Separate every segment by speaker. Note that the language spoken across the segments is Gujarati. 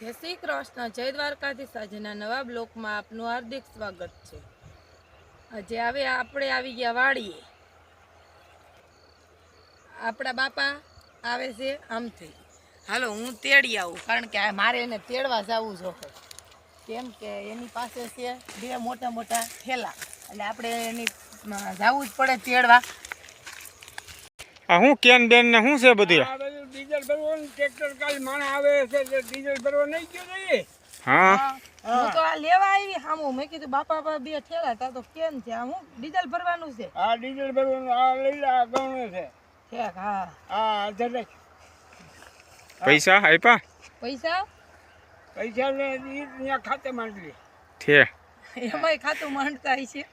Speaker 1: જય શ્રી કૃષ્ણ જય દ્વારકાધીશ. આજના નવા બ્લોકમાં આપનું હાર્દિક સ્વાગત છે. આજે હવે આપણે આવી ગયા વાડીએ. આપણા બાપા આવે છે આમથી. હાલો હું તેડી આવું કારણ કે મારે એને તેડવા જવું જોઈએ કેમ કે એની પાસે છે બે મોટા મોટા થેલા. એટલે આપણે એની જવું જ પડે તેડવા.
Speaker 2: આ હું કેન બેન ને શું છે બધું?
Speaker 3: ડીઝલ ભરવાનું ટ્રેક્ટર કાલ માણા આવે છે એટલે ડીઝલ ભરવા નહીં ગયો જઈએ
Speaker 2: હા?
Speaker 1: હું તો આ લેવા આવી હામું. મેં કીધું બાપા બા બે થેલા તા તો કેમ છે? હું ડીઝલ ભરવાનું છે.
Speaker 3: આ ડીઝલ ભરવાનું આ લઈ લે આ ગણું છે.
Speaker 1: ઠેક હા.
Speaker 2: પૈસા આપ્યા
Speaker 1: પૈસા?
Speaker 3: પૈસા ને ત્યાં ખાતે માંડી
Speaker 2: છે
Speaker 1: એમાંય ખાતું માંડતા છે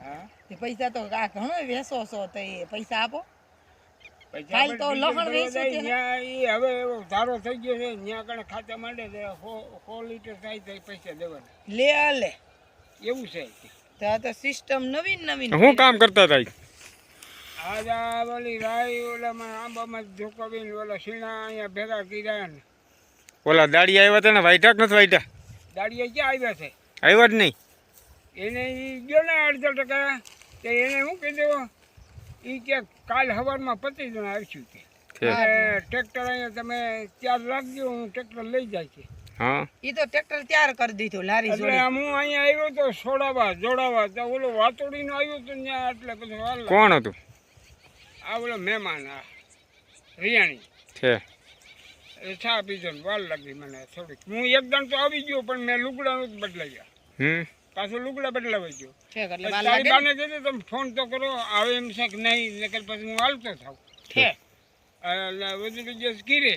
Speaker 3: હા.
Speaker 1: પૈસા તો આ ઘણો વેસો છો તો એ પૈસા આપો. કાલ તો લહણ
Speaker 3: જાય,
Speaker 1: છે ને?
Speaker 3: હવે એવો ધારો થઈ ગયો છે ત્યાં કણે ખાતે માંડે છે સો લીટર થાય તો પૈસા દેવાના.
Speaker 1: લે આ લે.
Speaker 3: એવું છે
Speaker 1: તો આ તો સિસ્ટમ નવીન નવીન
Speaker 2: શું કામ કરતા થાય
Speaker 3: આજ આ ઓલી રાઈ ઓલામાં આંબામાં જોકાવીને ઓલા શીણા અહીંયા ભેગા કર્યા ને.
Speaker 2: ઓલા દાડી આવ્યા હતા ને વાઈટા કે નથી વાઈટા
Speaker 3: દાડી ક્યાં આવ્યા છે?
Speaker 2: આવ્યા જ નહીં.
Speaker 3: એને ગયો ને અડધો ટકા તે એને શું કીધું એ કે કાલ સવારમાં પચીસ જણા આવશું કે ટ્રેક્ટર અહીંયા તમે ત્યાર રાખજો હું ટ્રેક્ટર લઈ જાય છે.
Speaker 2: હા.
Speaker 1: ઈ તો ટ્રેક્ટર ત્યાર કરી દીધું લારી
Speaker 3: એટલે
Speaker 1: જોડે.
Speaker 3: હું અહીંયા આવ્યો તો છોડાવા જોડાવા તો ઓલો વાતોડી નો આવ્યો તો ત્યાં એટલે પછી.
Speaker 2: કોણ હતું?
Speaker 3: આ ઓલો મહેમાન આ રિયાણી.
Speaker 2: છે
Speaker 3: એ ચા પીધો વાર લાગી મને થોડીક. હું એકદમ તો આવી ગયો પણ મેં લુગડા બદલાઈ ગયા
Speaker 2: હમ.
Speaker 3: પાછું લુગડા બદલાવા ગયો. તારી બાને કીધું તમે ફોન તો કરો આવે એમ છે કે નહીં? નકર પછી હું હાલતો થાવ બધું દિવસ કીરે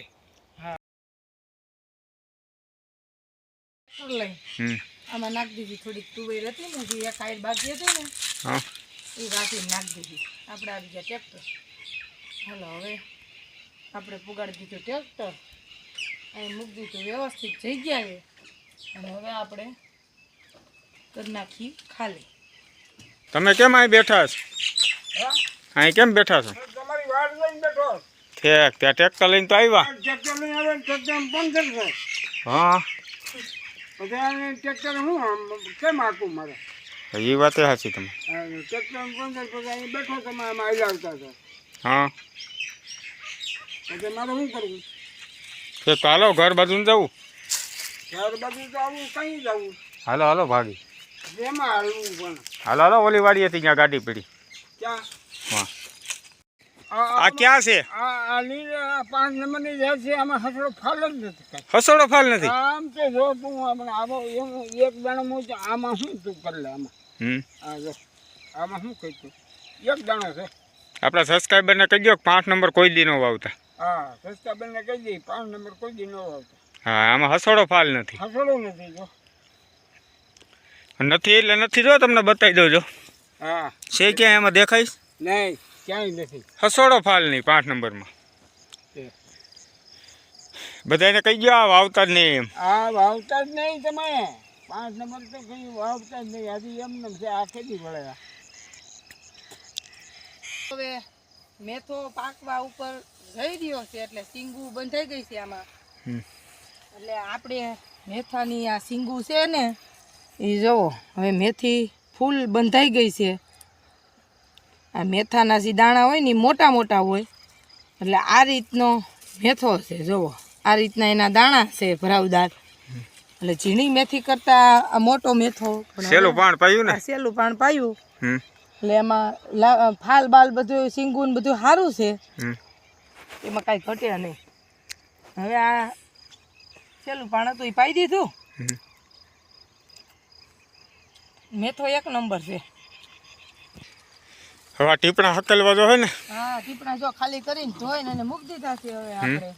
Speaker 1: આમાં નાખી દીધી થોડીક તુવેર હતી ને જે એક આયર બાકી હતી ને એ રાખીને નાખી દીધી. આપણે આવી ગયા ટ્રેક્ટર. હાલો હવે આપણે પુગાડી દીધું ટ્રેક્ટર. અહીં મૂકી દીધું વ્યવસ્થિત જગ્યાએ. અને હવે આપણે કરી નાખી ખાલી.
Speaker 2: તમે કેમ અહીં બેઠા છો? અહીં કેમ બેઠા છો?
Speaker 3: તમારી વાડ લઈને બેઠો
Speaker 2: ઠેક ત્યાં ટ્રેક્ટર લઈને તો આવ્યા.
Speaker 3: ટ્રેક્ટર લઈને આવે
Speaker 2: હા.
Speaker 3: પછી આને ટ્રેક્ટર હું આમ કેમ આખું મારે?
Speaker 2: એ વાત સાચી તમે.
Speaker 3: ટ્રેક્ટર પંચર પછી અહીં બેઠો તમે આમાં હલાવતા હતા
Speaker 2: હા.
Speaker 3: પછી મારે શું કરવું?
Speaker 2: તો ચાલો ઘર બાજુ જવું.
Speaker 3: ઘર બાજુ તો આવું કઈ જવું?
Speaker 2: હાલો હાલો ભાગી.
Speaker 3: જેમાં હાલવું પણ.
Speaker 2: હાલો હાલો ઓલી વાડી હતી ત્યાં ગાડી પડી.
Speaker 3: ક્યાં?
Speaker 2: હા
Speaker 3: આ
Speaker 2: આ ક્યાં છે?
Speaker 3: આ આ લીલા આ પાંચ નંબરની જે છે આમાં હસડો ફાલ જ નથી.
Speaker 2: હસોડો ફાલ નથી?
Speaker 3: આમ તો જો તું હમણાં આવો એમ એક દાણો હું તો આમાં શું તું કરી લે આમાં?
Speaker 2: હમ.
Speaker 3: આ જો આમાં શું કહી તું? એક દાણો છે.
Speaker 2: આપણા સબસ્ક્રાઈબરને કહી દો પાંચ નંબર કોઈ દી ન વાવતા.
Speaker 3: હા સસ્તા બેનને કહી દઈએ પાંચ નંબર કોઈ દી ન વાવતા.
Speaker 2: હા આમાં હસોડો ફાલ નથી.
Speaker 3: હસડો નથી જો.
Speaker 2: નથી એટલે નથી જો તમને બતાવી દઉં જો.
Speaker 3: હા.
Speaker 2: છે ક્યાંય એમાં દેખાઈશ
Speaker 3: નહીં ક્યાંય નથી.
Speaker 2: હસોડો ફાલ નહીં પાંચ નંબરમાં. બધાને કહી ગયો આ વાવતા જ નહીં એમ.
Speaker 3: આ વાવતા જ નહીં તમે. પાંચ નંબર તો કઈ વાવતા જ નહીં. હજી એમને છે આ ખેતી પડે
Speaker 1: હવે મેથો પાકવા ઉપર જઈ રહ્યો છે એટલે સિંગુ બંધાઈ ગઈ છે આમાં.
Speaker 2: હમ.
Speaker 1: એટલે આપણે મેથાની આ સિંગુ છે ને એ જુઓ હવે મેથી ફૂલ બંધાઈ ગઈ છે. આ મેથાના જે દાણા હોય ને મોટા મોટા હોય. એટલે આ રીતનો મેથો છે જુઓ આ રીતના એના દાણા છે ભરાવદાર. એટલે ઝીણી મેથી કરતા આ મોટો મેથો
Speaker 2: સેલું પાણ પાયું ને?
Speaker 1: સેલું પાણ પાયું. એટલે એમાં લા- ફાલ બાલ બધું સિંગુન બધું સારું છે. એમાં કાંઈ ઘટ્યા નહીં. હવે આ સેલું પાણ હતું એ પાઈ દીધું. મેથો એક નંબર છે.
Speaker 2: હવે આ ટીપણા હકેલવા જો હે ને.
Speaker 1: હા ટીપણા જો ખાલી કરીને ધોઈને અને મૂકી દીધા છે હવે આપણે.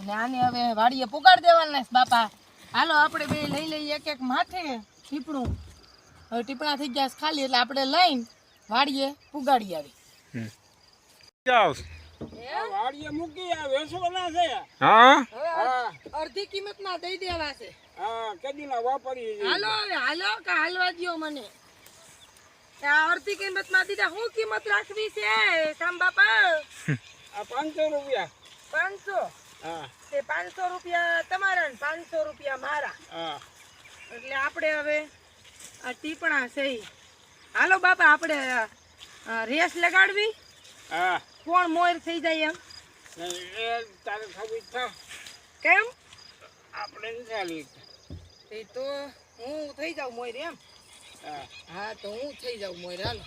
Speaker 1: અને આને હવે વાડીએ પુગાડ દેવાના છે બાપા. હાલો આપણે બે લઈ લઈએ એક એક માથે ટીપણું. હવે ટીપણા થઈ ગયા ખાલી એટલે આપણે લઈને વાડીએ પુગાડી આવી.
Speaker 2: જાવ.
Speaker 3: વાડીએ મૂકી આ વેસવાના છે.
Speaker 2: હા?
Speaker 1: અડધી કિંમતના દઈ દેવા છે.
Speaker 3: હા કદીના વાપરી
Speaker 1: હાલો હવે હાલો કે હાલવા દ્યો મને. આ અડધી કિંમતમાં દીધા શું કિંમત રાખવી છે? શામ બાપા?
Speaker 3: આ પાંચસો રૂપિયા.
Speaker 1: પાંચસો?
Speaker 3: હા.
Speaker 1: તે પાંચસો રૂપિયા તમારા ને પાંચસો રૂપિયા મારા.
Speaker 3: હા.
Speaker 1: એટલે આપણે હવે આ ટીપણા છે હાલો બાપા આપણે રેસ લગાડવી?
Speaker 3: હા.
Speaker 1: કોણ મોર થઈ જાય એમ?
Speaker 3: એ તારે છે
Speaker 1: કેમ?
Speaker 3: આપણે ચાલી
Speaker 1: એ તો હું થઈ જાઉં મોર એમ.
Speaker 3: હા.
Speaker 1: તો હું થઈ જાઉં મોર હાલો.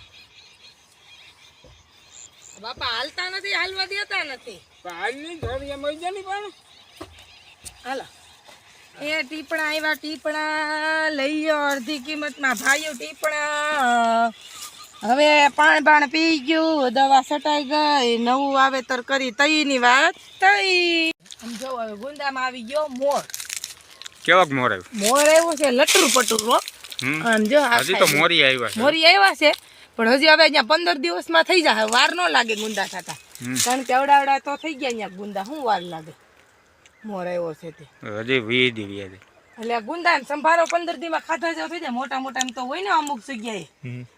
Speaker 1: બાપા હાલતા નથી હાલવા દેતા નથી.
Speaker 3: પણ હાલની થોડી એમ હોય ને પણ.
Speaker 1: હાલો. એ ટીપણા આવ્યા ટીપણા લઈ ગયો અડધી કિંમતમાં. ભાઈઓ ટીપણા. હવે પાણ બાણ પી ગયું દવા છટાઈ ગઈ નવું વાવેતર કરી તઈની વાત તઈ. જો હવે ગુંદામાં આવી ગયો મોર.
Speaker 2: કેવાક મોર આવ્યું?
Speaker 1: મોર આવ્યો છે લટરું પટરું જો
Speaker 2: હજી તો મોરી આવ્યા છે.
Speaker 1: મોરી આવ્યા છે પણ હજી હવે અહીંયા પંદર દિવસમાં થઈ જાય. વાર ન લાગે ગુંદા થતા. કારણ કે અવડાવડા તો થઈ ગયા અહીંયા ગુંદા. શું વાર લાગે? મોર આવ્યો છે તે.
Speaker 2: હજી વી દીવી
Speaker 1: એટલે ગુંદા ને સંભારો પંદર દીમાં ખાધા જેવો થઈ જાય. મોટા મોટા એમ તો હોય ને અમુક જગ્યાએ.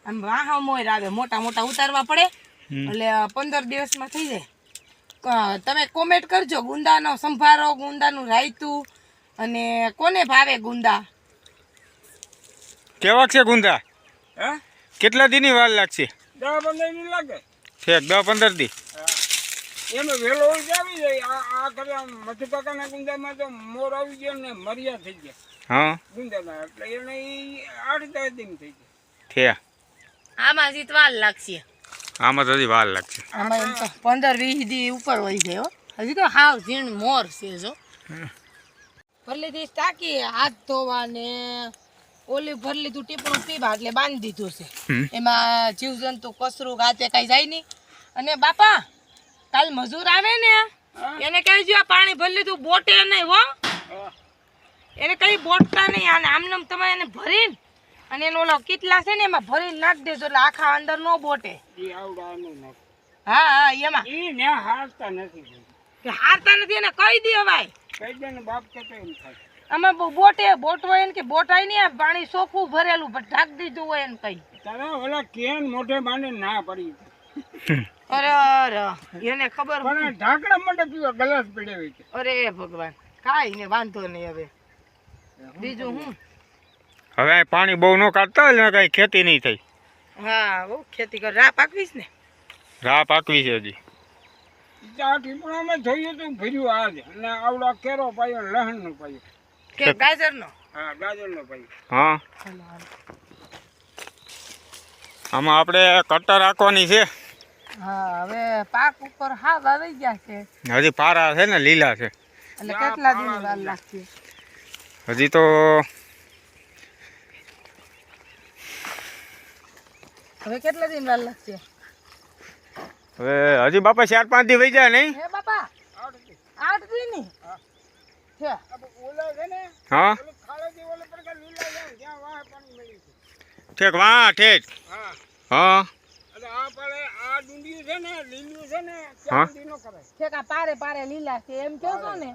Speaker 1: આમ વાહ મોર આવે. મોટા મોટા ઉતારવા પડે. એટલે પંદર દિવસમાં થઈ જાય. તમે કોમેન્ટ કરજો. ગુંદાનો સંભારો ગુંદાનું રાયતું અને કોને ભાવે ગુંદા?
Speaker 2: કેવા છે ગુંદા?
Speaker 3: હે?
Speaker 2: કેટલા દીની વાર લાગશે?
Speaker 3: દસ પંદર દી લાગે.
Speaker 2: ઠેક દસ પંદર દી.
Speaker 3: એમાં વેલો આવી જાય. આ આ કરે મધુકાકાના ગુંદામાં તો મોર આવી ગયો ને મરિયા થઈ ગયા.
Speaker 2: હા.
Speaker 3: ગુંદાના. એટલે એને આઠ દિન થઈ ગયા.
Speaker 2: ઠેક.
Speaker 1: આમાં જીત વાર લાગશે.
Speaker 2: આમાં તો હજી વાર લાગશે.
Speaker 1: આમાં એમ તો પંદર વીસ દી ઉપર હોય છે હો. હજી તો હાવ ઝીણ મોર છે જો. ભરલી દીશ ટાંકી હાથ ધોવા ને ઓલી ભરલી તું ટીપણું પીવા એટલે બાંધી દીધું છે. એમાં જીવજંતુ કસરું ગાતે કઈ જાય નહીં. અને બાપા કાલ મજૂર આવે ને એને કહેજો આ પાણી ભરી લીધું બોટે નહીં હો. એને કઈ બોટતા નહીં અને આમનામ તમે એને ભરીને અને એનો ઓલો કેટલા છે ને એમાં ભરીને નાખ દેજો એટલે આખા અંદર નો બોટે. હા હા એમાં.
Speaker 3: ઈ ને હારતા નથી.
Speaker 1: કે હારતા નથી એને કહી દે ભાઈ.
Speaker 3: કહી દે ને બાપ કે એમ થાય.
Speaker 1: આમાં બોટે બોટ હોય ને કે બોટ આવી ને પાણી ચોખ્ખું ભરેલું પણ ઢાંક દીધું હોય ને કઈ.
Speaker 3: તારા ઓલા કેન મોઢે માંડે ના પડી.
Speaker 1: અરે અરે એને ખબર
Speaker 3: પણ ઢાંકણા માટે પીવા ગ્લાસ પડ્યો છે.
Speaker 1: અરે ભગવાન કાંઈ ને વાંધો નહીં હવે. બીજું હું?
Speaker 2: હવે પાણી બહુ ન કાઢતા હોય ને કઈ ખેતી નહીં થઈ.
Speaker 1: હા બહુ ખેતી કર રા પાકવીશ ને?
Speaker 2: રા પાકવી છે હજી.
Speaker 3: આ ટીપણામાં જોઈએ તો ભર્યું આજ અને આવડો કેરો પાયો લહણનો પાયો.
Speaker 1: કે ગાજરનો?
Speaker 3: હા ગાજરનો પાયો.
Speaker 2: હા. આમાં આપણે કટર રાખવાની છે.
Speaker 1: હા હવે પાક ઉપર હાવ આવી ગયા છે.
Speaker 2: હજી પારા છે ને લીલા છે.
Speaker 1: એટલે કેટલા દિન વાર લાગશે?
Speaker 2: હજી તો
Speaker 1: હવે કેટલા દિન વાર લાગશે?
Speaker 2: હવે હજી બાપા ચાર પાંચ દી વહી જાય નહીં?
Speaker 1: હે બાપા આઠ
Speaker 3: દિનની
Speaker 2: હા? ઠેક વાહ ઠેક.
Speaker 3: હા.
Speaker 1: પારે પારે લીલા છે એમ કહો છો ને?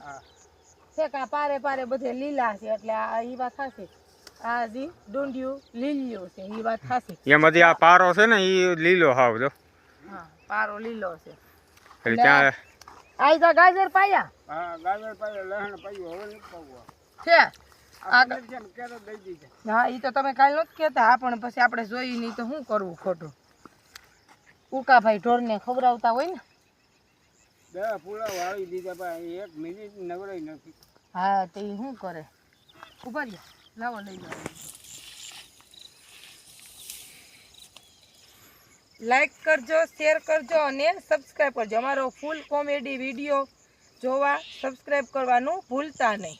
Speaker 3: હા
Speaker 1: પારે પારે બધે લીલા છે એટલે આ ઈ વાત થશે આ જી ડુંડિયું લીલું છે ઈ વાત થશે
Speaker 2: એમાંથી આ પારો છે ને એ લીલો હાવ જો.
Speaker 1: હા. પારો લીલો છે.
Speaker 2: એટલે ત્યાં
Speaker 1: આ તો ગાજર પાયા.
Speaker 3: હા ગાજર પાયા લહણ પાયો હવે નથી પાવું
Speaker 1: છે.
Speaker 3: આ છે કેરો દઈ દીધા.
Speaker 1: હા ઈ તો તમે કાલ નથી કહેતા. હા પણ પછી આપણે જોઈ નહીં તો શું કરવું ખોટું? ઉકાભાઈ ઢોરને ખવડાવતા હોય ને.
Speaker 3: દસ ફૂલા વાળી દીધા પણ એક મિનિટ નવરાઈ નથી.
Speaker 1: હા તે શું કરે? ઊભા રહ્યો. લાવો લઈ જાઓ લાઈક કરજો શેર કરજો અને સબસ્ક્રાઈબ કરજો. અમારો ફૂલ કોમેડી વીડિયો જોવા સબસ્ક્રાઈબ કરવાનું ભૂલતા નહીં.